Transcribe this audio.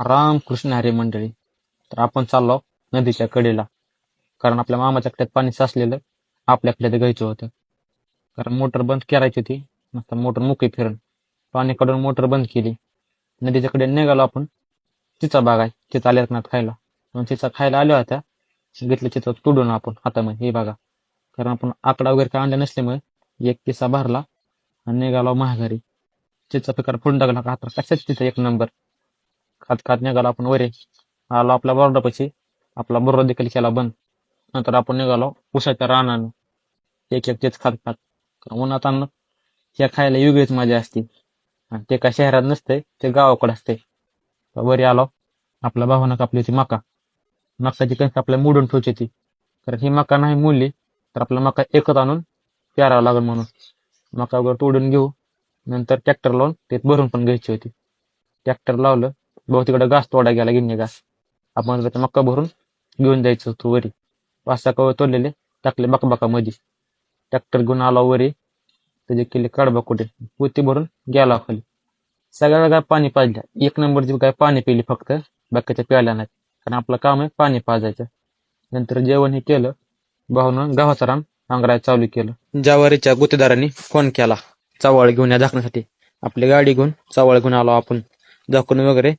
रामकृष्ण हरी मंडळी. तर आपण चाललो नदीच्या कडेला. कारण आपल्या मामाच्या कड्यात पाणी साचलेलं आपल्याकडे घ्यायचं होतं. कारण मोटर बंद करायची होती नसता मोटर मुकी फिरण पाणी काढून मोटर बंद केली. नदीच्या कडे निघालो आपण. चिचा बाग आहे चिचा आल्या खायला. म्हणून चिचा खायला आल्या होत्या. घेतलं चिचा तुडून आपण हातामध्ये हे बघा. कारण आपण आकडा वगैरे काय आणला नसल्यामुळे एक किस्सा भरला आणि निघालो महागारी. चिचा पिकार फुडून टाकला का आता कशाच तिथं एक नंबर? खात खात निघालो आपण वरे. आलो आपल्या बोर्डापाशी. आपला बोर्ड देखील केला बंद. नंतर आपण निघालो उसाच्या रानानं. एक एक तेच खात खात. उन्हात अन्न हे खायला वेगळीच मजा असते. आणि ते काय शहरात नसते ते गावाकडे असते वरी आलो. आपल्या भावानं कापली होती मका. मकाची कणसं आपल्या मोडून ठेवची ती कारण ही मका नाही मुलली तर आपला मका एकच आणून प्यारावं लागेल म्हणून. मका वगैरे तोडून घेऊ. नंतर ट्रॅक्टर लावून ते भरून पण घ्यायची होती. ट्रॅक्टर लावलं भाऊ तिकडे घास तोडा गेला गिन्ने घास आपण मक्का भरून घेऊन जायचं होतो वरी. पाच कव कवळ तोडलेले टाकले बकबका मध्ये ट्रॅक्टर घेऊन आला वरी. त्याचे केले कडबा कुठे? पोती भरून गेला खाली. सगळ्या गाय पाणी पाजल्या एक नंबरची काय पाणी पिली फक्त? बाकीच्या प्यायला नाही कारण आपलं काम आहे पाणी पाजायचं. नंतर जेवण हे केलं. भाऊनं गावाचा राम नांगरायला चालू केलं. जावारीच्या गुतेदारांनी फोन केला. चावळ घेऊन या झाकण्यासाठी. आपली गाडी घेऊन चावळ घेऊन आलो आपण. झाकून वगैरे